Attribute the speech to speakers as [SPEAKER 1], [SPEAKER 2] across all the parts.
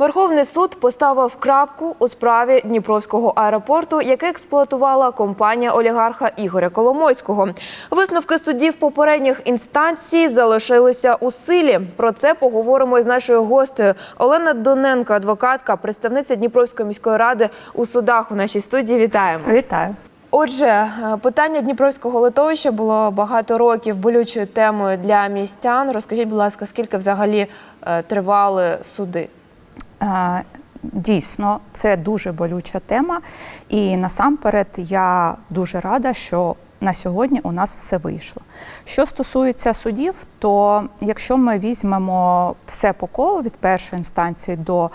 [SPEAKER 1] Верховний суд поставив крапку у справі Дніпровського аеропорту, який експлуатувала компанія олігарха Ігоря Коломойського. Висновки суддів попередніх інстанцій залишилися у силі. Про це поговоримо із нашою гостею Олена Доненко, адвокатка, представниця Дніпровської міської ради у судах. У нашій студії вітаємо.
[SPEAKER 2] Вітаю.
[SPEAKER 1] Отже, е, питання Дніпровського литовища було багато років болючою темою для містян. Розкажіть, будь ласка, скільки взагалі е, тривали суди?
[SPEAKER 2] Е, Дійсно, це дуже болюча тема. І насамперед я дуже рада, що на сьогодні у нас все вийшло. Що стосується судів, то якщо ми візьмемо все по колу від першої інстанції до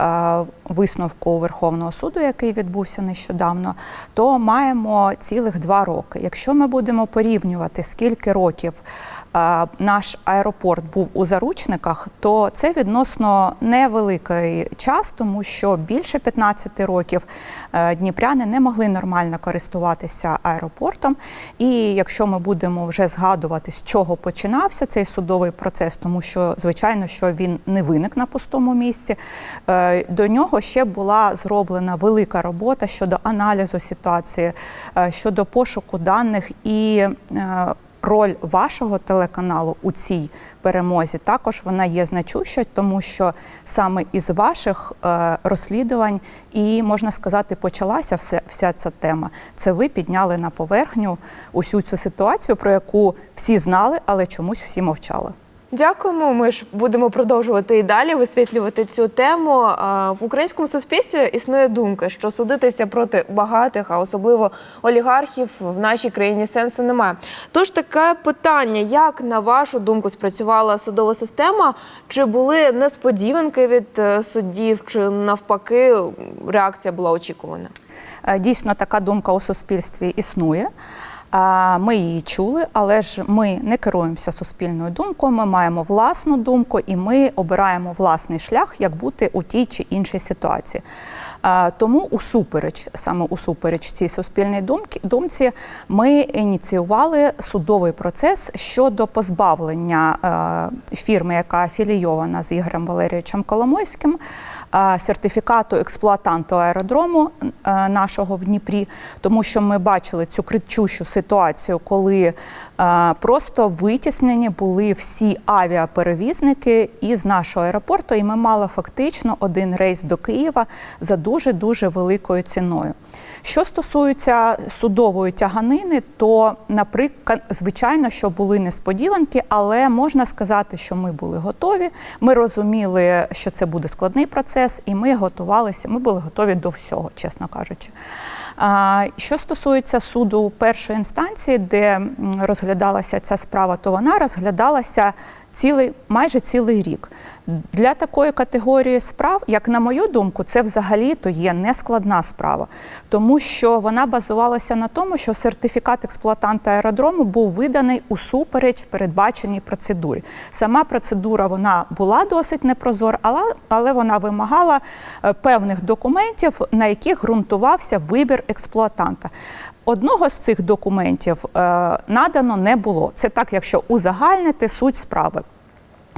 [SPEAKER 2] е, висновку Верховного суду, який відбувся нещодавно, то маємо цілих два роки. Якщо ми будемо порівнювати, скільки років наш аеропорт був у заручниках, то це відносно невеликий час, тому що більше 15 років е, дніпряни не могли нормально користуватися аеропортом. І якщо ми будемо вже згадувати, з чого починався цей судовий процес, тому що звичайно, що він не виник на пустому місці, е, до нього ще була зроблена велика робота щодо аналізу ситуації, е, щодо пошуку даних і роль вашого телеканалу у цій перемозі також вона є значуща, тому що саме із ваших е, розслідувань і можна сказати, почалася вся, вся ця тема. Це ви підняли на поверхню усю цю ситуацію, про яку всі знали, але чомусь всі мовчали.
[SPEAKER 1] Дякуємо. Ми ж будемо продовжувати і далі висвітлювати цю тему. Е, В українському суспільстві існує думка, що судитися проти багатих, а особливо олігархів, в нашій країні сенсу немає. Тож таке питання: як на вашу думку спрацювала судова система? Чи були несподіванки від е, суддів, чи навпаки реакція була очікувана?
[SPEAKER 2] Е, Дійсно, така думка у суспільстві існує. Ми її чули, але ж ми не керуємося суспільною думкою. Ми маємо власну думку і ми обираємо власний шлях, як бути у тій чи іншій ситуації. Тому усупереч, саме усупереч цій суспільній думці, ми ініціювали судовий процес щодо позбавлення е, фірми, яка афілійована з Ігорем Валерійовичем Коломойським, сертифікату експлуатанту аеродрому е, нашого в Дніпрі, тому що ми бачили цю кричущу ситуацію, коли е, просто витіснені були всі авіаперевізники із нашого аеропорту, і ми мали фактично один рейс до Києва за дуже дуже великою ціною. Що стосується судової тяганини, то, наприклад, звичайно, що були несподіванки, але можна сказати, що ми були готові. Ми розуміли, що це буде складний процес, і ми готувалися. Ми були готові до всього, чесно кажучи. Що стосується суду першої інстанції, де розглядалася ця справа, то вона розглядалася цілий майже цілий рік. Для такої категорії справ, як на мою думку, це взагалі то є нескладна справа, тому що вона базувалася на тому, що сертифікат експлуатанта аеродрому був виданий усупереч передбаченій процедурі. Сама процедура вона була досить непрозора, але, але вона вимагала е, певних документів, на яких ґрунтувався вибір експлуатанта. Одного з цих документів е, надано не було. Це так, якщо узагальнити суть справи.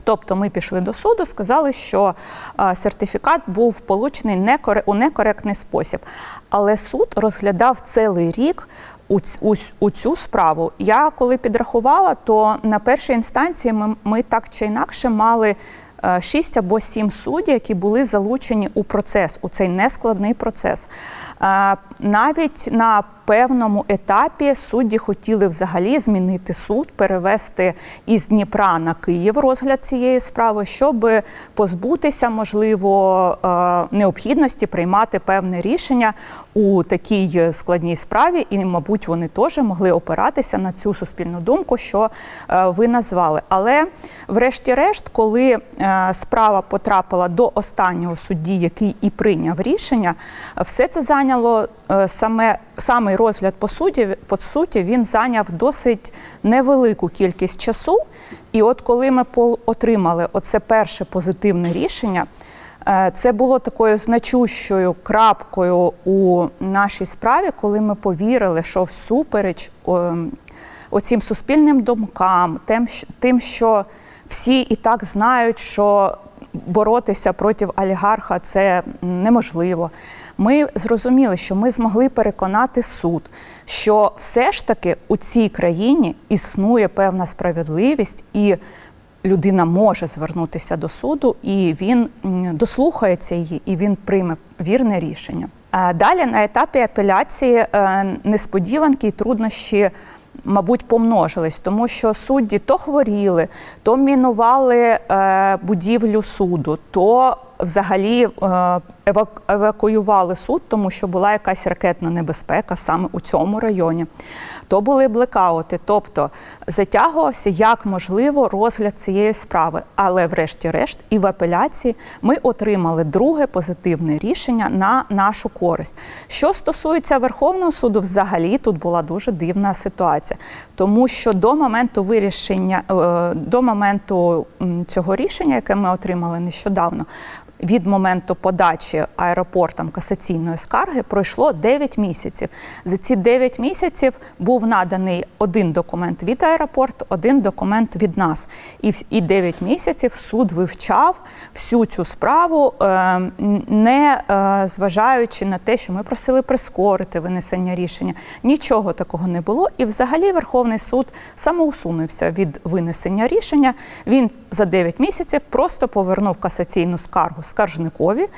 [SPEAKER 2] Тобто ми пішли до суду, сказали, що е, сертифікат був получений у некоректний спосіб. Але суд розглядав цілий рік у цю справу. Я коли підрахувала, то на першій інстанції ми, ми так чи інакше мали. е, Шість або сім суддів, які були залучені у процес, у цей нескладний процес. Навіть на певному етапі судді хотіли взагалі змінити суд, перевести із Дніпра на Київ розгляд цієї справи, щоб позбутися, можливо, е, необхідності приймати певне рішення у такій складній справі, і, мабуть, вони теж могли опиратися на цю суспільну думку, що е, ви назвали. Але, врешті-решт, коли е, справа потрапила до останнього судді, який і прийняв рішення, все це зайняло е, саме самий розгляд по суті, по суті, він зайняв досить невелику кількість часу. І от коли ми отримали оце перше позитивне рішення, е, це було такою значущою крапкою у нашій справі, коли ми повірили, що всупереч оцім суспільним думкам, тим, що всі і так знають, що боротися проти олігарха це неможливо. Ми зрозуміли, що ми змогли переконати суд, що все ж таки у цій країні існує певна справедливість і. Людина може звернутися до суду, і він дослухається її, і він прийме вірне рішення. А далі на етапі апеляції е, несподіванки і труднощі, мабуть, помножились, тому що судді то хворіли, то мінували е, будівлю суду, то взагалі е, евакуювали суд, тому що була якась ракетна небезпека саме у цьому районі. То були блекаути, тобто затягувався як можливо розгляд цієї справи. Але, врешті-решт, і в апеляції ми отримали друге позитивне рішення на нашу користь. Що стосується Верховного суду, взагалі тут була дуже дивна ситуація, тому що до моменту вирішення, е, до моменту цього рішення, яке ми отримали нещодавно. Від моменту подачі аеропортам касаційної скарги пройшло 9 місяців. За ці 9 місяців був наданий один документ від аеропорту, один документ від нас. І, в- і 9 місяців суд вивчав всю цю справу, е, не е, зважаючи на те, що ми просили прискорити винесення рішення. Нічого такого не було. І взагалі Верховний суд самоусунувся від винесення рішення. Він за 9 місяців просто повернув касаційну скаргу скаржникові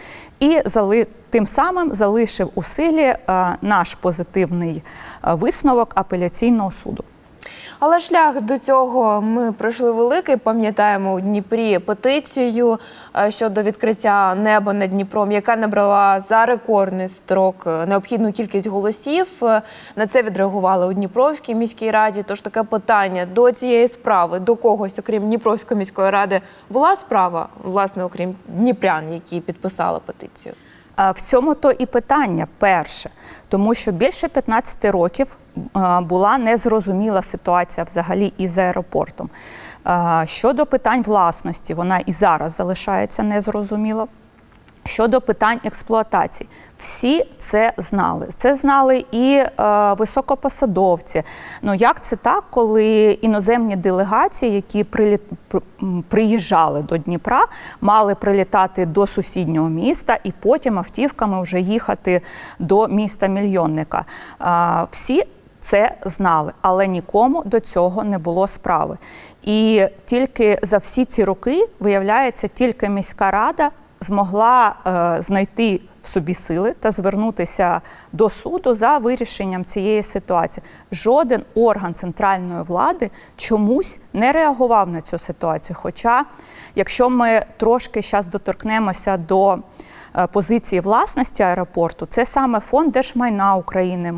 [SPEAKER 2] і зали, тим самим залишив у силі е, наш позитивний е, висновок апеляційного суду.
[SPEAKER 1] Але шлях до цього ми пройшли великий. Пам'ятаємо у Дніпрі петицію е, щодо відкриття неба над Дніпром, яка набрала за рекордний строк е, необхідну кількість голосів. Е, На це відреагували у Дніпровській міській раді. Тож таке питання до цієї справи, до когось, окрім Дніпровської міської ради, була справа, власне, окрім Дніпрян, які підписали петицію.
[SPEAKER 2] В цьому то і питання перше, тому що більше 15 років була незрозуміла ситуація взагалі із аеропортом. Щодо питань власності, вона і зараз залишається незрозуміло. Щодо питань експлуатації, всі це знали. Це знали і е, високопосадовці. Ну як це так, коли іноземні делегації, які приліт, приїжджали до Дніпра, мали прилітати до сусіднього міста і потім автівками вже їхати до міста мільйонника. Е, всі це знали, але нікому до цього не було справи. І тільки за всі ці роки, виявляється, тільки міська рада змогла е, знайти в собі сили та звернутися до суду за вирішенням цієї ситуації. Жоден орган центральної влади чомусь не реагував на цю ситуацію. Хоча, якщо ми трошки зараз доторкнемося до е, позиції власності аеропорту, це саме фонд держмайна України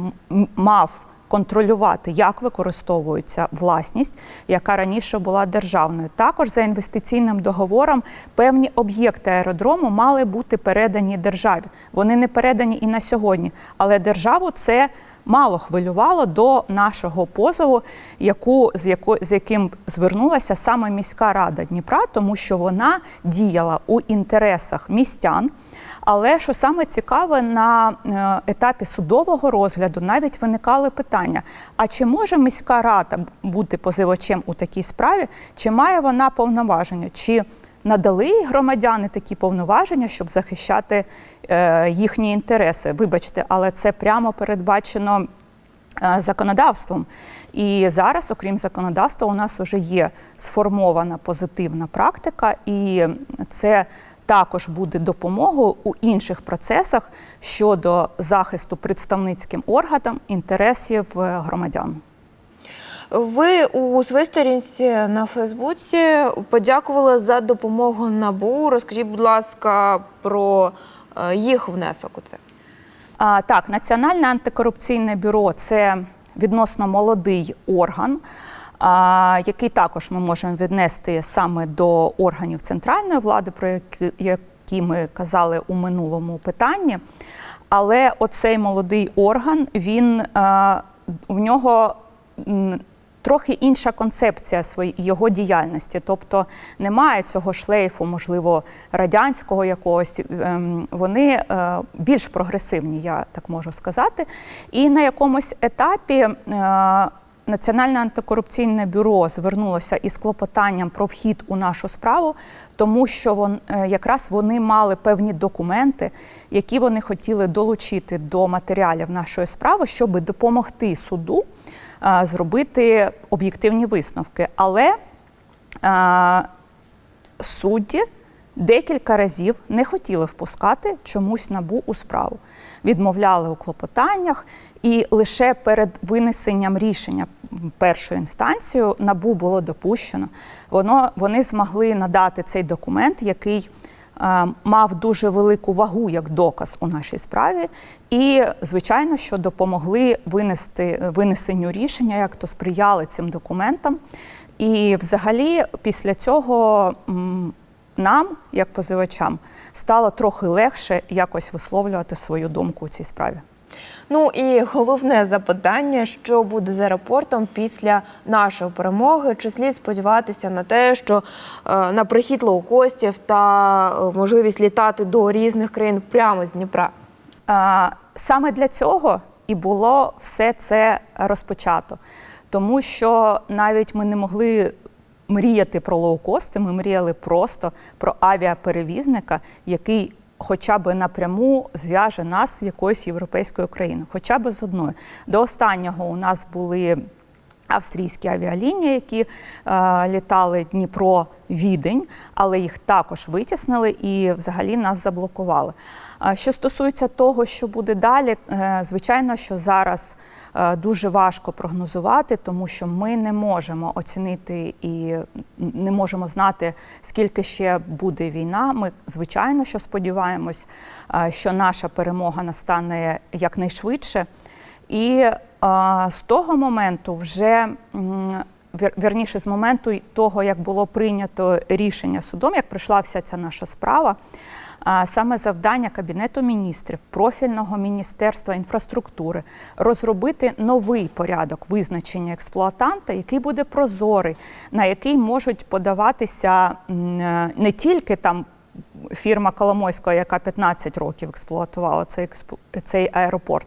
[SPEAKER 2] мав контролювати, як використовується власність, яка раніше була державною. Також за інвестиційним договором певні об'єкти аеродрому мали бути передані державі. Вони не передані і на сьогодні, але державу це. Мало хвилювало до нашого позову, яку з яко, з яким звернулася саме міська рада Дніпра, тому що вона діяла у інтересах містян. Але що саме цікаве, на е, етапі судового розгляду навіть виникали питання: а чи може міська рада бути позивачем у такій справі, чи має вона повноваження? Чи надали громадяни такі повноваження, щоб захищати е, їхні інтереси? Вибачте, але це прямо передбачено е, законодавством. І зараз, окрім законодавства, у нас вже є сформована позитивна практика, і це також буде допомогою у інших процесах щодо захисту представницьким органам інтересів е, громадян.
[SPEAKER 1] Ви у своїй сторінці на Фейсбуці подякували за допомогу НАБУ. Розкажіть, будь ласка, про е, їх внесок у це.
[SPEAKER 2] А, так, Національне антикорупційне бюро це відносно молодий орган, який також ми можемо віднести саме до органів центральної влади, про які, ми казали у минулому питанні. Але оцей молодий орган, він в нього. Трохи інша концепція його діяльності, тобто немає цього шлейфу, можливо, радянського якогось. ем, Вони е, більш прогресивні, я так можу сказати. І на якомусь етапі е, Національне антикорупційне бюро звернулося із клопотанням про вхід у нашу справу, тому що вон, е, якраз вони мали певні документи, які вони хотіли долучити до матеріалів нашої справи, щоб допомогти суду е, зробити об'єктивні висновки. Але е, судді декілька разів не хотіли впускати чомусь набу у справу, відмовляли у клопотаннях, і лише перед винесенням рішення першою інстанцією набу було допущено. Воно вони змогли надати цей документ, який е, мав дуже велику вагу як доказ у нашій справі, і звичайно, що допомогли винести винесенню рішення, як то сприяли цим документам. І взагалі після цього нам, як позивачам, стало трохи легше якось висловлювати свою думку у цій справі.
[SPEAKER 1] Ну і головне запитання: що буде з аеропортом після нашої перемоги? Чи слід сподіватися на те, що е, на прихід лоукостів та е, можливість літати до різних країн прямо з Дніпра?
[SPEAKER 2] А, Саме для цього і було все це розпочато, тому що навіть ми не могли мріяти про лоукости, ми мріяли просто про авіаперевізника, який хоча б напряму зв'яже нас з якоюсь європейською країною, хоча б з одною. До останнього у нас були. Австрійські авіалінії, які е, літали Дніпро Відень, але їх також витіснили і взагалі нас заблокували. Що стосується того, що буде далі, е, звичайно, що зараз е, дуже важко прогнозувати, тому що ми не можемо оцінити і не можемо знати, скільки ще буде війна. Ми звичайно, що сподіваємось, е, що наша перемога настане якнайшвидше. І з того моменту, вже вірніше, з моменту того, як було прийнято рішення судом, як пройшла вся ця наша справа, саме завдання Кабінету міністрів, профільного міністерства інфраструктури розробити новий порядок визначення експлуатанта, який буде прозорий, на який можуть подаватися е, не тільки там фірма Коломойського, яка 15 років експлуатувала цей, цей аеропорт,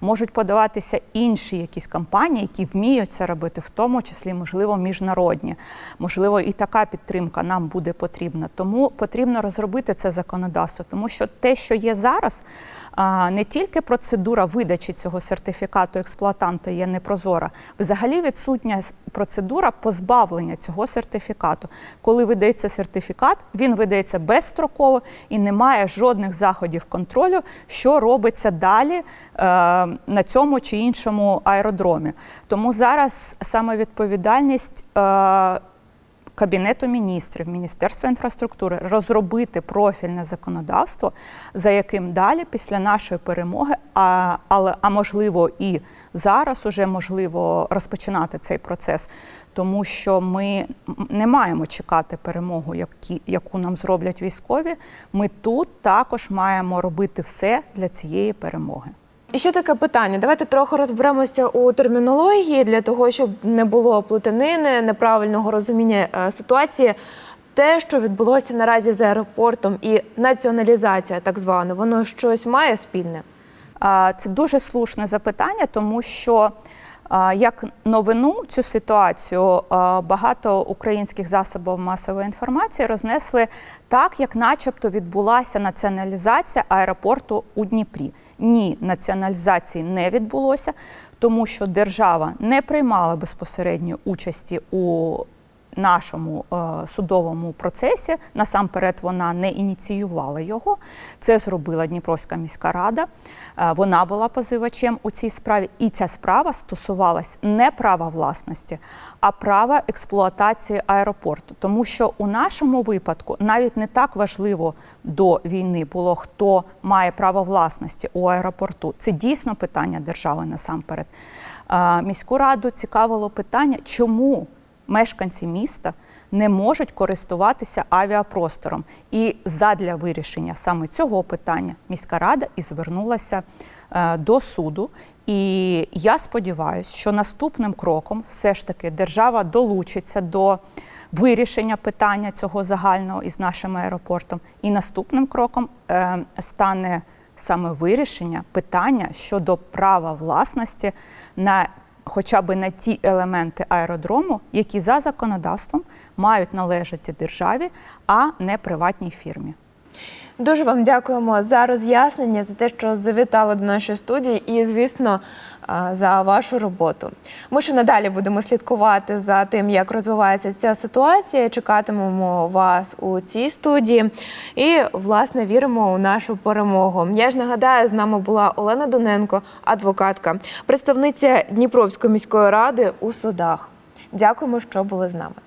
[SPEAKER 2] можуть подаватися інші якісь компанії, які вміють це робити, в тому числі, можливо, міжнародні. Можливо, і така підтримка нам буде потрібна. Тому потрібно розробити це законодавство, тому що те, що є зараз, не тільки процедура видачі цього сертифікату експлуатанту є непрозора, взагалі відсутня процедура позбавлення цього сертифікату. Коли видається сертифікат, він видається безстроково і немає жодних заходів контролю, що робиться далі е, на цьому чи іншому аеродромі. Тому зараз саме відповідальність. Е, Кабінету міністрів, Міністерства інфраструктури розробити профільне законодавство, за яким далі, після нашої перемоги, а, але, а можливо і зараз уже можливо розпочинати цей процес, тому що ми не маємо чекати перемогу, які, яку нам зроблять військові. Ми тут також маємо робити все для цієї перемоги.
[SPEAKER 1] І ще таке питання. Давайте трохи розберемося у термінології для того, щоб не було плутанини, неправильного розуміння е, ситуації. Те, що відбулося наразі з аеропортом, і націоналізація, так звана, воно щось має спільне.
[SPEAKER 2] Це дуже слушне запитання, тому що як новину цю ситуацію багато українських засобів масової інформації рознесли так, як начебто відбулася націоналізація аеропорту у Дніпрі. Ні, націоналізації не відбулося, тому що держава не приймала безпосередньої участі у нашому е, судовому процесі. Насамперед вона не ініціювала його. Це зробила Дніпровська міська рада. Е, вона була позивачем у цій справі, і ця справа стосувалась не права власності, а права експлуатації аеропорту. Тому що у нашому випадку навіть не так важливо до війни було, хто має право власності у аеропорту. Це дійсно питання держави насамперед. Е, Міську раду цікавило питання, чому мешканці міста не можуть користуватися авіапростором. І задля вирішення саме цього питання міська рада і звернулася е, до суду. І я сподіваюся, що наступним кроком все ж таки держава долучиться до вирішення питання цього загального із нашим аеропортом. І наступним кроком е, стане саме вирішення питання щодо права власності на хоча б на ті елементи аеродрому, які за законодавством мають належати державі, а не приватній фірмі.
[SPEAKER 1] Дуже вам дякуємо за роз'яснення, за те, що завітали до нашої студії, і, звісно, за вашу роботу. Ми ще надалі будемо слідкувати за тим, як розвивається ця ситуація. Чекатимемо вас у цій студії і, власне, віримо у нашу перемогу. Я ж нагадаю, з нами була Олена Доненко, адвокатка, представниця Дніпровської міської ради у судах. Дякуємо, що були з нами.